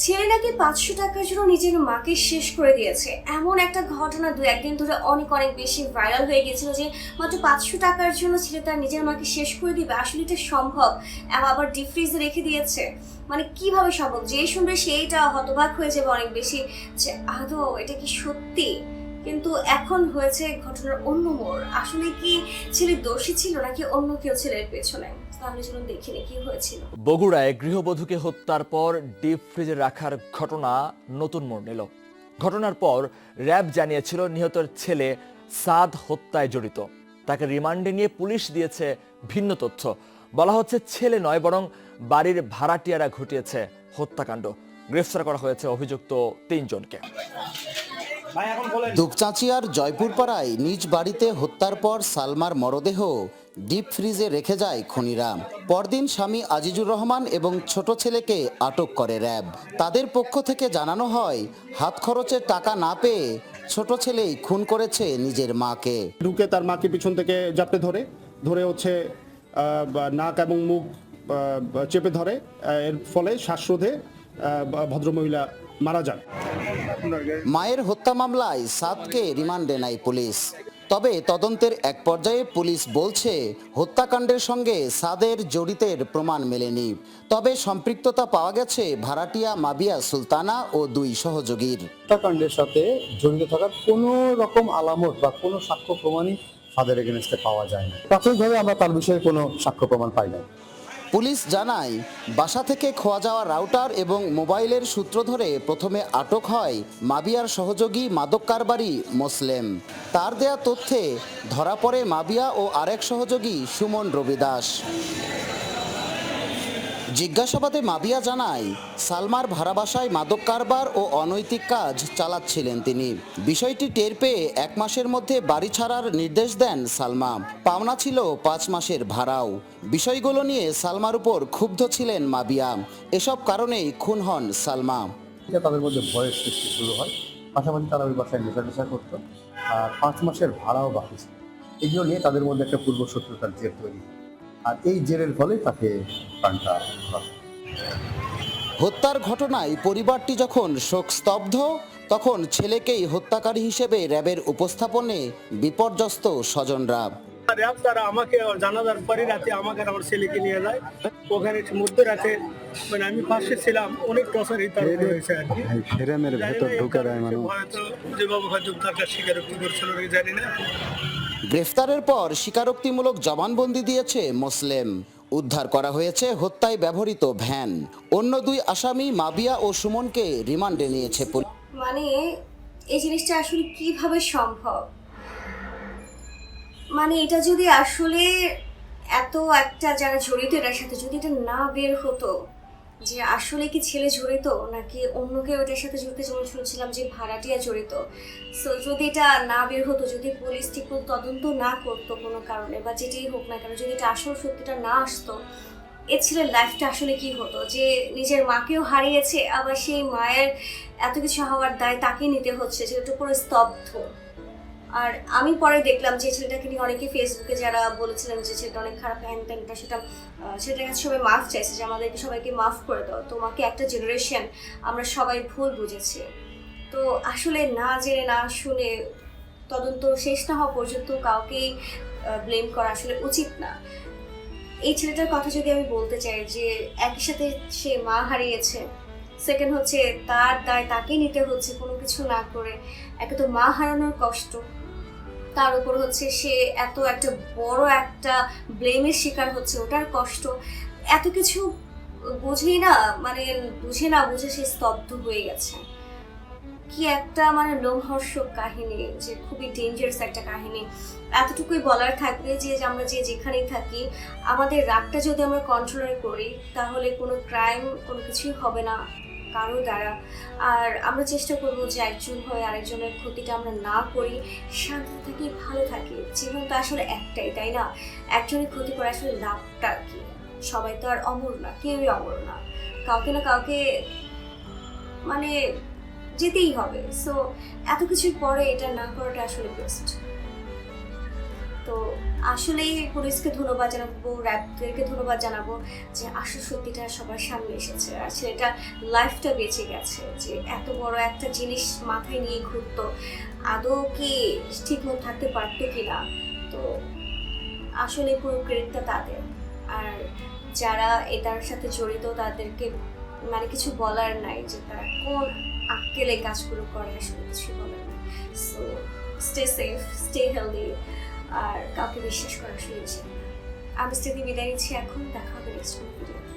ছেলে নাকি পাঁচশো টাকার জন্য নিজের মাকে শেষ করে দিয়েছে। এমন একটা ঘটনা দু, একদিন ধরে অনেক অনেক বেশি ভাইরাল হয়ে গেছিল যে, মাত্র পাঁচশো টাকার জন্য ছেলে তার নিজের মাকে শেষ করে দিবে? আসলে এটা সম্ভব? আবার ডিপ ফ্রিজে রেখে দিয়েছে? মানে কীভাবে সম্ভব? যে শুনবে সেইটা হতবাক হয়ে যাবে অনেক বেশি। যে, আদৌ এটা কি সত্যি? কিন্তু এখন হয়েছে ঘটনার অন্য মোড়। আসলে কি ছেলে দোষী ছিল নাকি অন্য কেউ ছেলের পেছনে? বগুড়ায় গৃহবধূকে হত্যার পর ডিপ ফ্রিজে রাখার ঘটনা নতুন মোড় নিল। ঘটনার পর র্যাব জানিয়েছিল নিহতের ছেলে সাদ হত্যায় জড়িত। তাকে রিমান্ডে নিয়ে পুলিশ দিয়েছে ভিন্ন তথ্য। বলা হচ্ছে ছেলে নয়, বরং বাড়ির ভাড়াটিয়ারা ঘটিয়েছে হত্যাকাণ্ড। গ্রেফতার করা হয়েছে অভিযুক্ত তিনজনকে। দুপচাঁচিয়ার জয়পুরপাড়ায় নিজ বাড়িতে হত্যার পর সালমার মরদেহ ডিপ ফ্রিজে রেখে যায় খনিরা। পরদিন স্বামী আজিজুর রহমান এবং ছোট ছেলেকে আটক করে র্যাব। তাদের পক্ষ থেকে জানানো হয় হাত খরচের টাকা না পেয়ে ছোট ছেলেই খুন করেছে নিজের মাকে। ঢুকে তার মাকে পিছন থেকে জাপটে ধরে ধরে হচ্ছে বা নাক এবং মুখ চেপে ধরে। এর ফলে শ্বাসরোধে ভদ্রমহিলা মারা যান। মায়ের হত্যা মামলায় সাদকে রিমান্ডে নেয় পুলিশ। তবে তদন্তের এক পর্যায়ে পুলিশ বলছে হত্যাকাণ্ডের সঙ্গে সাদের জড়িতের প্রমাণ মেলেনি। তবে সম্পৃক্ততা পাওয়া গেছে ভাড়াটিয়া মাবিয়া সুলতানা ও দুই সহযোগীর। হত্যাকাণ্ডের সাথে জড়িত থাকার কোনো রকম আলামত বা কোনো সাক্ষ্য প্রমাণই সাদের এগেনস্টে পাওয়া যায় না। প্রাথমিকভাবে আমরা তার বিষয়ে কোনো সাক্ষ্য প্রমাণ পাই না পুলিশ জানায়, বাসা থেকে খোয়া যাওয়া রাউটার এবং মোবাইলের সূত্র ধরে প্রথমে আটক হয় মাবিয়ার সহযোগী মাদক কারবারি মোসলেম। তার দেয়া তথ্যে ধরা পড়ে মাবিয়া ও আরেক সহযোগী সুমন রবিদাস। জিজ্ঞাসাবাদে মাবিয়া জানায়, সালমার ভাড়া বাসায় মাদক কারবার ও অনৈতিক কাজ চালাচ্ছিলেন তিনি। বিষয়টি টের পেয়ে এক মাসের মধ্যে বাড়ি ছাড়ার নির্দেশ দেন সালমা। পাওনা ছিল পাঁচ মাসের ভাড়াও। বিষয়গুলো নিয়ে সালমার উপর ক্ষুব্ধ ছিলেন মাবিয়া। এসব কারণেই খুন হন সালমা। তাদের মধ্যে ভয়ের সৃষ্টি শুরু হয়। পাশাপাশি তারা ওই বাসায় নেশা টেশা করতো। আর পাঁচ মাসের ভাড়াও বাকি এগুলো নিয়ে তাদের মধ্যে একটা পূর্ব শত্রুতার জের তৈরি। হয়। আর এই জেরের ফলে তাকে প্রাণটা হত্যার ঘটনায় পরিবারটি যখন শোকস্তব্ধ তখন ছেলেকেই হত্যাকারী হিসেবে র্যাবের উপস্থাপনে বিপর্যস্ত স্বজনরা। র্যাব তারা আমাকে জানাজার পরে রাতে আমাকে আমার ছেলেকে নিয়ে যায়। ওখানে মধ্যরাতে মানে আমি পাশে ছিলাম অনেক টর্চার তার হয়েছে আর কি। যেভাবে হয়তো স্বীকারোক্তি করছিল জানি না। গ্রেফতারের পর স্বীকারোক্তিমূলক জবানবন্দি দিয়েছে মোসলেম। উদ্ধার করা হয়েছে হত্যায় ব্যবহৃত ভ্যান। অন্য দুই আসামি মাবিয়া ও সুমনকে রিমান্ডে নিয়েছে মানে এই জিনিসটা আসলে কীভাবে সম্ভব? মানে এটা যদি আসলে এত একটা যারা জড়িত এটার সাথে যদি এটা না বের হতো যে আসলে কি ছেলে জড়িত নাকি অন্য কেউ এটার সাথে জড়িত? যেমন শুনছিলাম যে ভাড়াটিয়া জড়িত। সো যদি এটা না বের হতো, যদি পুলিশ ঠিক তদন্ত না করতো কোনো কারণে বা যেটাই হোক না কেন, যদি এটা আসল সত্যিটা না আসতো, এ ছেলের লাইফটা আসলে কি হতো? যে নিজের মাকেও হারিয়েছে, আবার সেই মায়ের এত কিছু হওয়ার দায় তাকে নিতে হচ্ছে ছেলেটা পুরো স্তব্ধ। আর আমি পরে দেখলাম যে ছেলেটাকে নিয়ে অনেকে ফেসবুকে যারা বলেছিলেন যে ছেলেটা অনেক খারাপ হ্যান ত্যানটা সেটা সেটার কাছে সবাই মাফ চাইছে যে আমাদেরকে সবাইকে মাফ করে দাও। তোমাকে একটা জেনারেশন আমরা সবাই ভুল বুঝেছি। তো আসলে না জেনে, না শুনে তদন্ত শেষ না হওয়া পর্যন্ত কাউকেই ব্লেম করা আসলে উচিত না। এই ছেলেটার কথা যদি আমি বলতে চাই যে একই সাথে সে মা হারিয়েছে সেকেন্ড হচ্ছে তার দায় তাকে নিতে হচ্ছে কোনো কিছু না করে, একে তো মা হারানোর কষ্ট। তার উপর হচ্ছে সে এত একটা বড় একটা ব্লেমের শিকার হচ্ছে, ওটার কষ্ট। এত কিছু বুঝেই না মানে বুঝে না বুঝে সে স্তব্ধ হয়ে গেছে। কি একটা মানে লোমহর্ষক কাহিনী, যে খুবই ডেঞ্জারাস একটা কাহিনী। এতটুকুই বলার থাকবে যে আমরা যে যেখানেই থাকি, আমাদের রাগটা যদি আমরা কন্ট্রোল করি, তাহলে কোনো ক্রাইম কোনো কিছুই হবে না। কারও দ্বারা। আর আমরা চেষ্টা করব যে একজন হয়ে আরেকজনের ক্ষতিটা আমরা না করি, শান্তি থাকি ভালো থাকি। জীবন তো আসলে একটাই, তাই না? একজনের ক্ষতি করে আসলে লাভটা কি? সবাই তো আর অমর না, কেউই অমর না। কাউকে না কাউকে মানে যেতেই হবে। সো এত কিছুর পরে এটা না করাটা আসলে বেস্ট তো আসলেই পুলিশকে ধন্যবাদ জানাব র্যাবদেরকে ধন্যবাদ জানাব যে আসল সত্যিটা সবার সামনে এসেছে। আর ছেলেটা লাইফটা বেঁচে গেছে, যে এত বড় একটা জিনিস মাথায় নিয়ে ঘুরতো। আদৌ কি ঠিকমতো থাকতে পারতো কিনা? তো আসলে পুরো ক্রেডিটটা তাদের। আর যারা এটার সাথে জড়িত, তাদেরকে মানে কিছু বলার নাই যে তারা কোন আক্কেলে কাজগুলো করে, আসলে কিছু বলার নাই। So stay safe stay healthy আর কাউকে বিশ্বাস করা না। আমি স্থিতি বিদায় নিচ্ছি এখন দেখা হবে নেক্সট ভিডিওতে